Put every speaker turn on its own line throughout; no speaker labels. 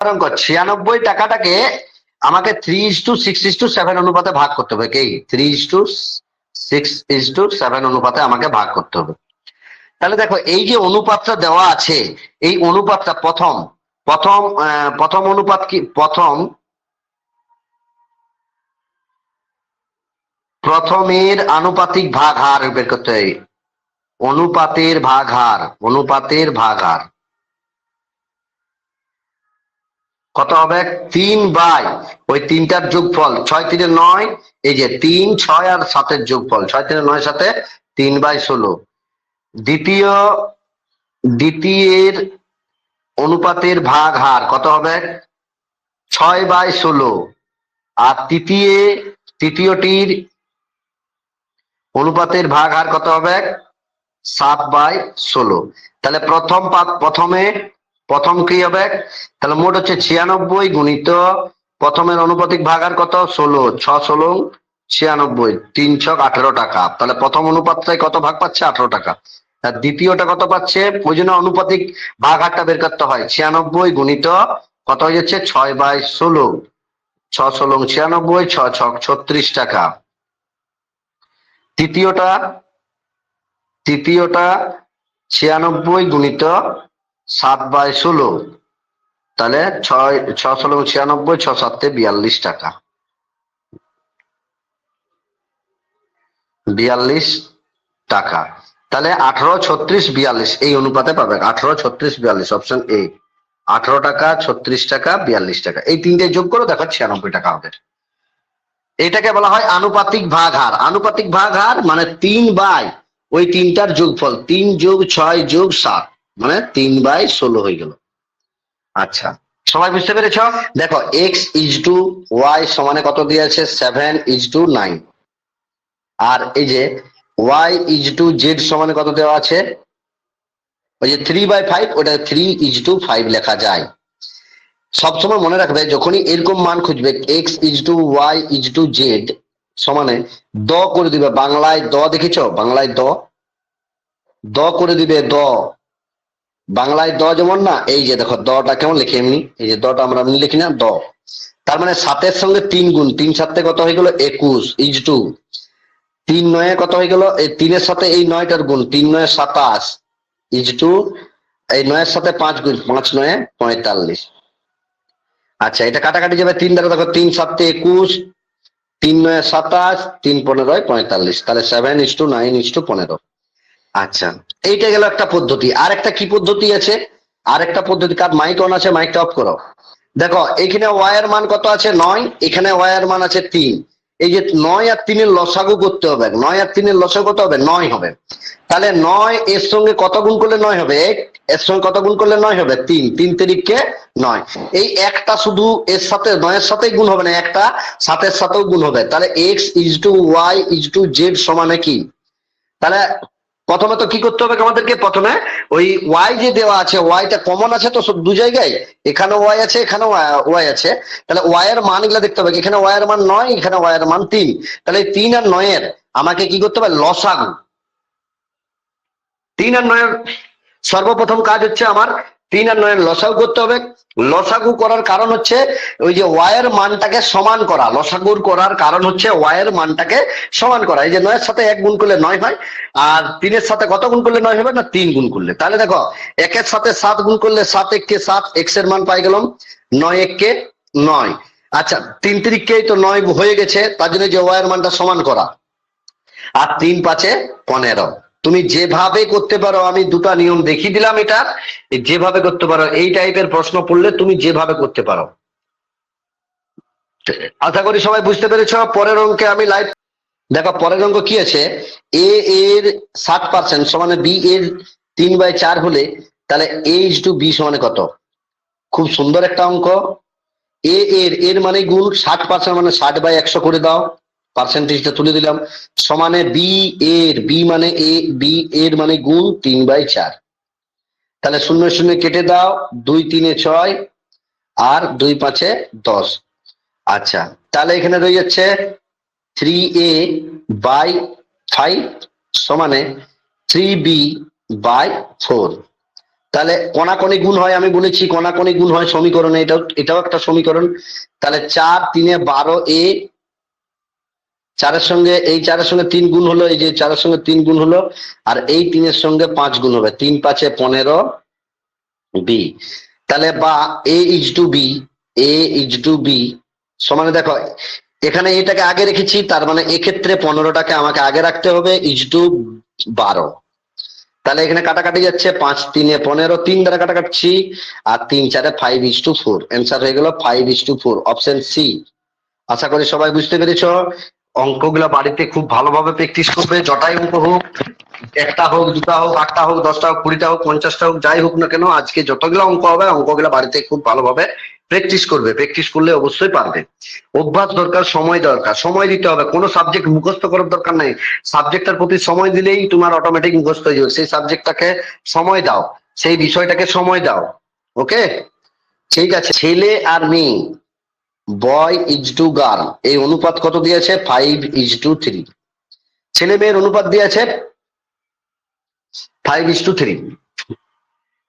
অঙ্ক ছিয়ানব্বই টাকাটাকে আমাকে three is to six is to seven অনুপাতে ভাগ করতে হবে কি three is to six is to seven অনুপাতে আমাকে ভাগ করতে হবে। তাহলে দেখো, এই যে অনুপাতটা দেওয়া আছে, এই অনুপাতটা প্রথম প্রথম প্রথম অনুপাত কি? প্রথম, প্রথমের আনুপাতিক ভাগ হার বের করতে হয় অনুপাতের ভাগ হার, অনুপাতের ভাগ হার। কত হবে? তিন বাই। ওই তিনটার যোগফল ছয় তিনে নয়, এই যে তিন, ছয় আর সাতের যোগফল, ছয় তিনে নয় সাথে তিন বাই ষোলো। দ্বিতীয়, দ্বিতীয়ের অনুপাতের ভাগ হার কত হবে? ছয় বাই ষোলো। আর তৃতীয়, তৃতীয়টির অনুপাতের ভাগ হার কত হবে? সাত বাই ষোলো। তাহলে প্রথম প্রথমে প্রথম কি হবে তাহলে মোট হচ্ছে ছিয়ানব্বই গুণিত প্রথমের অনুপাতিক ভাগার কত? ষোলো, ছ ষোলো, ছিয়ানব্বই, তিন ছক আঠেরো টাকা। তাহলে প্রথম অনুপাতটাই কত ভাগ পাচ্ছে? আঠেরো টাকা। আর দ্বিতীয়টা কত পাচ্ছে? ওই জন্য অনুপাতিক ভাগ হারটা বের করতে হয়। ছিয়ানব্বই গুণিত কত হয়ে যাচ্ছে? ছয় বাই ষোলো। ছ ষোলো, ছিয়ানব্বই, ছ ছক ছত্রিশ টাকা। তৃতীয়টা তৃতীয়টা ছিয়ানব্বই গুণিত সাত বাই ষোলো, তাহলে ছয় ছ ষোলো ছিয়ানব্বই ছ সাতে বিয়াল্লিশ টাকা। বিয়াল্লিশ টাকা। তাহলে আঠারো ছত্রিশ বিয়াল্লিশ, এই অনুপাতে পাবে। আঠারো ছত্রিশ বিয়াল্লিশ অপশন এ আঠারো টাকা, ছত্রিশ টাকা, বিয়াল্লিশ টাকা। এই তিনটে যোগ করে, দেখো ছিয়ানব্বই টাকা হবে। এটাকে বলা হয় আনুপাতিক ভাগ হার। আনুপাতিক ভাগ হার মানে তিন বাই, ওই তিনটার যোগফল। তিন যোগ ছয় যোগ সাত। মানে তিন বাই ষোলো হয়ে গেল। আচ্ছা সবাই বুঝতে পেরেছ? দেখো এক্স ইজ টু ওয়াই সমানে কত দিয়েছে? সেভেন ইজ টু নাইন আর এই যে ওয়াই ইজ টু জেড সমানে কত দেওয়া আছে? ওই যে থ্রি বাই ফাইভ ওটা থ্রি ইজ টু ফাইভ লেখা যায়। সবসময় মনে রাখবে, যখনই এরকম মান খুঁজবে X is to Y is to Z সমানে দ করে দিবে। বাংলায় দ দেখেছ? বাংলায় দ। দ করে দিবে দ। বাংলায় দ যেমন না, এই যে দেখো, দটা কেমন লিখি এমনি এই যে দটা আমরা এমনি লিখি না, দ। তার মানে সাতের সঙ্গে তিন গুণ, তিন সাতে কত হয়ে গেল? একুশ, ইজ টু। তিন নয়ে কত হয়ে গেল? এই তিনের সাথে এই নয়টার গুণ, তিন নয় সাতাশ, ইজ টু। এই নয়ের সাথে পাঁচ গুণ, পাঁচ নয়ে পঁয়তাল্লিশ। আচ্ছা এটা কাটাকাটি যাবে তিন দেখো দেখো, তিন সাতে একুশ, তিন নয় সাতাশ, তিন পনেরোয় পঁয়তাল্লিশ। তাহলে seven is to nine is to পনেরো। আচ্ছা এইটা গেল একটা পদ্ধতি। আর একটা কি পদ্ধতি আছে? আর একটা পদ্ধতি কার মাইক অন আছে মাইকটা অফ করো। দেখো, এখানে ওয়ার মান কত আছে? নয়, এখানে ওয়ার মান আছে তিন। এই যে নয় আর তিনের লসাগু করতে হবে। নয় আর তিনের লসাগু কত হবে, নয় হবে। তাহলে নয় এর সঙ্গে কত গুণ করলে নয় হবে? এক, এর সঙ্গে কত গুণ করলে নয় হবে? তিন। তিন তিরিখকে নয়। এই একটা শুধু এর সাথে, নয়ের সাথেই গুণ হবে না, একটা সাতের সাথেও গুণ হবে। তাহলে X is to Y is to Z সমানে কি? তাহলে প্রথমে তো কি করতে হবে আমাদেরকে? প্রথমে ওই ওয়াই যে দেওয়া আছে ওয়াইটা কমন আছে তো দু জায়গায়? এখানে ওয়াই আছে এখানে ওয়াই আছে। তাহলে ওয়াইয়ের মানগুলা দেখতে হবে। এখানে ওয়াই এর মান নয়, এখানে ওয়াই মান তিন। তাহলে তিন আর নয়ের আমাকে কি করতে হবে? লসাগু। তিন আর নয়ের সর্বপ্রথম কাজ হচ্ছে আমার তিন আর নয়ের লসাগু করতে হবে। লসাগু করার কারণ হচ্ছে ওই যে ওয়াইয়ের মানটাকে সমান করা। লসাগুর করার কারণ হচ্ছে ওয়ায়ের মানটাকে সমান করা। এই যে নয়ের সাথে এক গুণ করলে নয় হয়, আর তিনের সাথে কত গুণ করলে নয় হবে না? তিন গুণ করলে। তাহলে দেখো, একের সাথে সাত গুণ করলে সাত এককে সাত, এক্সের মান পাই গেলাম নয় এককে নয়। আচ্ছা তিন তিরিখকেই তো নয় হয়ে গেছে, তার জন্য যে ওয়াইয়ের মানটা সমান করা। আর তিন পাঁচে পনেরো। তুমি যেভাবে করতে পারো, আমি দুটা নিয়ম দেখিয়ে দিলাম এটা যেভাবে করতে পারো, এই টাইপের প্রশ্ন পড়লে তুমি যেভাবে করতে পারো। আশা করি সবাই বুঝতে পেরেছ, পরের অঙ্কে আমি লাইভ দেখো, পরের অঙ্ক কি আছে? এ এর ষাট পার্সেন্ট সমানে বি এর তিন বাই চার হলে তাহলে এইচ টু বি সমানে কত? খুব সুন্দর একটা অঙ্ক। এ এর এর মানে গুণ, ষাট পার্সেন্ট মানে ষাট বাই একশো করে দাও। পার্সেন্টেজটা তুলে দিলাম। সমানে বি এর বি মানে এ বি এর মানে গুণ তিন বাই চার। তাহলে শূন্য শূন্য কেটে দাও, দুই তিনে ছয়, আর দুই পাঁচে দশ। আচ্ছা তাহলে এখানে রয়ে যাচ্ছে থ্রি এ বাই ফাইভ সমানে থ্রি বি বাই ফোর তাহলে কণাকণি গুণ হয়, আমি বলেছি কণাকণি গুণ হয় সমীকরণে, এটাও এটাও একটা সমীকরণ। তাহলে চার তিনে বারো এ চারের সঙ্গে, এই চারের সঙ্গে তিন গুণ হলো, এই যে চারের সঙ্গে তিন গুণ হলো, আর এই তিনের সঙ্গে পাঁচ গুণ হবে। তিন পাঁচে পনেরো বি। তাহলে বা A is to B, A is to B, সমানে দেখো, এখানে এটাকে আগে রেখেছি, তার মানে এক্ষেত্রে পনেরোটাকে আমাকে আগে রাখতে হবে, ইজ টু বারো। তাহলে এখানে কাটাকাটি যাচ্ছে, পাঁচ তিনে পনেরো, তিন দ্বারা কাটাকাটছি, আর তিন চারে five is to four answer হয়ে গেল five is to four option C আশা করি সবাই বুঝতে পেরেছ? অঙ্কগুলো বাড়িতে খুব ভালোভাবে প্র্যাকটিস করবে জটাই অঙ্ক হোক, একটা হোক, দুটা হোক, আটটা হোক, দশটা হোক, কুড়িটা হোক, পঞ্চাশটা হোক, যাই হোক না কেন, আজকে যতগুলো অঙ্ক হবে, অঙ্কগুলো বাড়িতে খুব ভালোভাবে প্র্যাকটিস করবে। প্র্যাকটিস করলে অবশ্যই পারবে। অভ্যাস দরকার, সময় দরকার। সময় দিতে হবে। কোনো সাবজেক্ট মুখস্থ করার দরকার নাই। সাবজেক্টের প্রতি সময় দিলেই তোমার অটোমেটিক মুখস্থ হয়ে যাবে। সেই সাবজেক্টটাকে সময় দাও। সেই বিষয়টাকে সময় দাও। ওকে ঠিক আছে। ছেলে আর মেয়ে। Boy is to girl. এই অনুপাত কত দিয়েছে? Five is to three. ছেলে মেয়ের অনুপাত দিয়েছে? Five is to three.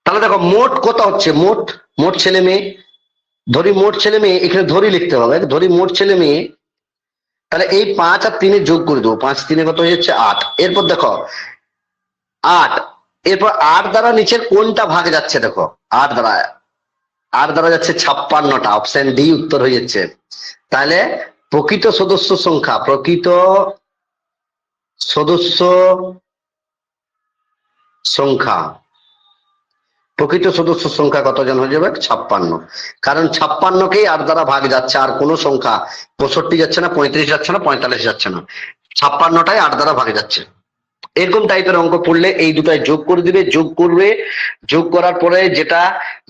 তাহলে দেখো, মোট কত হচ্ছে, মোট মোট ছেলে মেয়ে, ধরি মোট ছেলে মেয়ে, এখানে ধরি লিখতে হবে, ধরি মোট ছেলে মেয়ে, তাহলে এই পাঁচ আর তিনে যোগ করে দেবো। পাঁচ তিনে কত হয়ে যাচ্ছে? আট। এরপর দেখো, আট, এরপর আট দ্বারা নিচের কোনটা ভাগ যাচ্ছে দেখো? আট দ্বারা আট দ্বারা যাচ্ছে ছাপ্পান্নটা অপশন ডি উত্তর হয়ে যাচ্ছে। তাহলে প্রকৃত সদস্য সংখ্যা, প্রকৃত সদস্য সংখ্যা, প্রকৃত সদস্য সংখ্যা কতজন হয়ে যাবে? ছাপ্পান্ন। কারণ ছাপ্পান্নকেই আট দ্বারা ভাগ যাচ্ছে, আর কোনো সংখ্যা পঁয়ষট্টি যাচ্ছে না, পঁয়ত্রিশ যাচ্ছে না, পঁয়তাল্লিশ যাচ্ছে না। ছাপ্পান্নটাই আট দ্বারা ভাগ যাচ্ছে। এরকম টাইপের অঙ্ক পড়লে এই দুটায় যোগ করে দিবে। যোগ করবে, যোগ করার পরে যেটা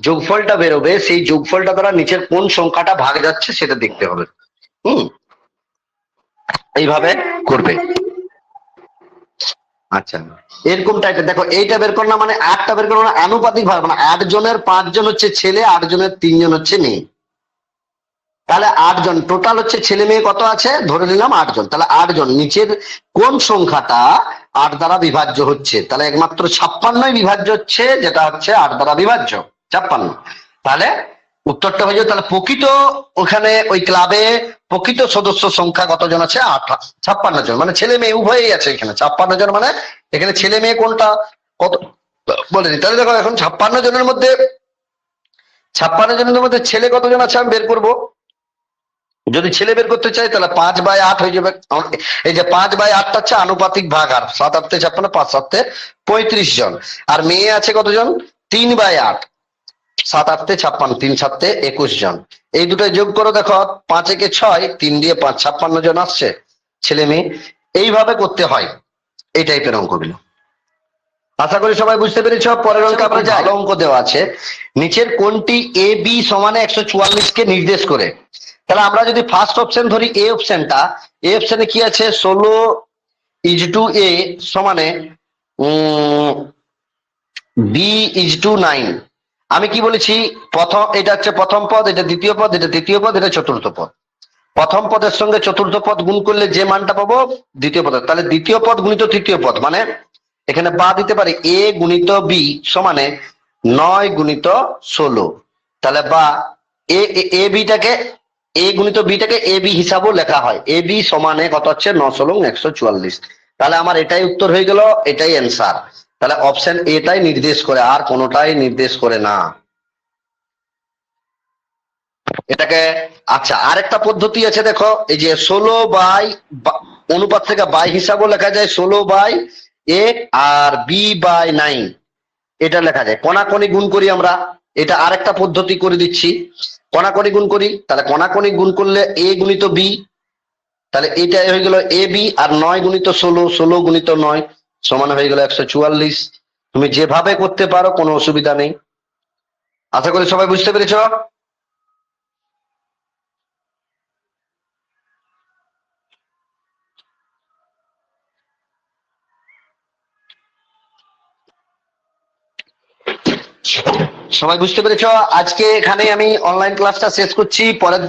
যোগফলটা বেরোবে, সেই যোগফলটা দ্বারা নিচের কোন সংখ্যাটা ভাগ যাচ্ছে সেটা দেখতে হবে। হুম? এইভাবে করবে। আচ্ছা। এরকম টাইপের দেখো, এইটা বের করো না মানে আটটা বের করো না, আনুপাতিক ভাবে মানে আট জনের পাঁচ জন হচ্ছে ছেলে আট জনের তিনজন হচ্ছে মেয়ে। তাহলে আটজন। টোটাল হচ্ছে ছেলে মেয়ে কত আছে? ধরে নিলাম আটজন। তাহলে আটজন। নিচের কোন সংখ্যাটা আট দ্বারা বিভাজ্য হচ্ছে? তাহলে একমাত্র ছাপ্পান্নই বিভাজ্য হচ্ছে, যেটা হচ্ছে আট দ্বারা বিভাজ্য। ছাপ্পান্ন। তাহলে উত্তরটা হয়ে যাবে। তাহলে প্রকৃত ওখানে ওই ক্লাবে প্রকৃত সদস্য সংখ্যা কতজন আছে? আট। ছাপ্পান্ন জন। মানে ছেলে মেয়ে উভয়ই আছে এখানে। ছাপ্পান্ন জন মানে এখানে ছেলে মেয়ে কোনটা? কত? বলেনি তাহলে দেখো, এখন ছাপ্পান্ন জনের মধ্যে ছাপ্পান্ন জনের মধ্যে ছেলে কতজন আছে আমি বের করব? যদি ছেলে বের করতে চাই তাহলে পাঁচ বাই আট হয়ে যাবে। এই যে পাঁচ বাই আটটা হচ্ছে আনুপাতিক ভাগ আর, সাত আটতে ছাপ্পান্ন, পাঁচ সাতে পঁয়ত্রিশ জন। আর মেয়ে আছে কতজন? তিন বাই আট। সাত আটতে ছাপ্পান্ন, তিন সাতে একুশ জন। এই দুটোই যোগ করো, দেখো, পাঁচ একে ছয়, তিন দিয়ে পাঁচ, ছাপ্পান্ন জন আসছে। ছেলে মেয়ে, এইভাবে করতে হয়। এই টাইপের অঙ্কগুলো। আশা করি সবাই বুঝতে পেরেছ, পরের অঙ্ক আপনার ভালো অঙ্ক দেওয়া আছে, নিচের কোনটি এ বি সমানে একশো চুয়াল্লিশ কে নির্দেশ করে? তাহলে আমরা যদি ফার্স্ট অপশন ধরি এ অপশনটা এ অপশনে কি আছে? ষোলো ইজ টু এ সমানে বি ইজ টু নাইন আমি কি বলেছি? প্রথম, এটা হচ্ছে প্রথম পদ, এটা দ্বিতীয় পদ, এটা তৃতীয় পদ, এটা চতুর্থ পদ। প্রথম পদের সঙ্গে চতুর্থ পদ গুণ করলে যে মানটা পাবো? দ্বিতীয় পদ তাহলে দ্বিতীয় পদ গুণিত তৃতীয় পদ মানে এখানে বা দিতে পারি এ গুণিত বি সমানে নয় গুণিত ষোলো। তাহলে বা এ এ বিটাকে এ গুণিত বিটাকে এ বি হিসাবেও লেখা হয়। এ বি সমানে কত হচ্ছে নশো লং একশো চুয়াল্লিশ। তাহলে আমার এটাই উত্তর হয়ে গেল, এটাই অ্যান্সার তাহলে অপশন এটাই নির্দেশ করে, আর কোনোটাই নির্দেশ করে না। এটাকে আচ্ছা আরেকটা পদ্ধতি আছে দেখো, এই যে ষোলো বাই অনুপাত থেকে বাই হিসাবেও লেখা যায়, ষোলো বাই এ আর বি বাই নাইন এটা লেখা যায়। কণাকণি গুণ করি আমরা। এটা আরেকটা পদ্ধতি করে দিচ্ছি। কণাকণি গুণ করি, তাহলে কণাকণি গুণ করলে এ গুণিত বি, তাহলে এটা হয়ে গেল এ বি, আর নয় গুণিত ষোলো ষোলো গুণিত নয় সমান হয়ে গেল একশো চুয়াল্লিশ। তুমি যেভাবে করতে পারো, কোনো অসুবিধা নেই। আশা করি সবাই বুঝতে পেরেছ? সবাই বুঝতে পেরেছ? আজকে এখানে আমি অনলাইন ক্লাসটা শেষ করছি। পরের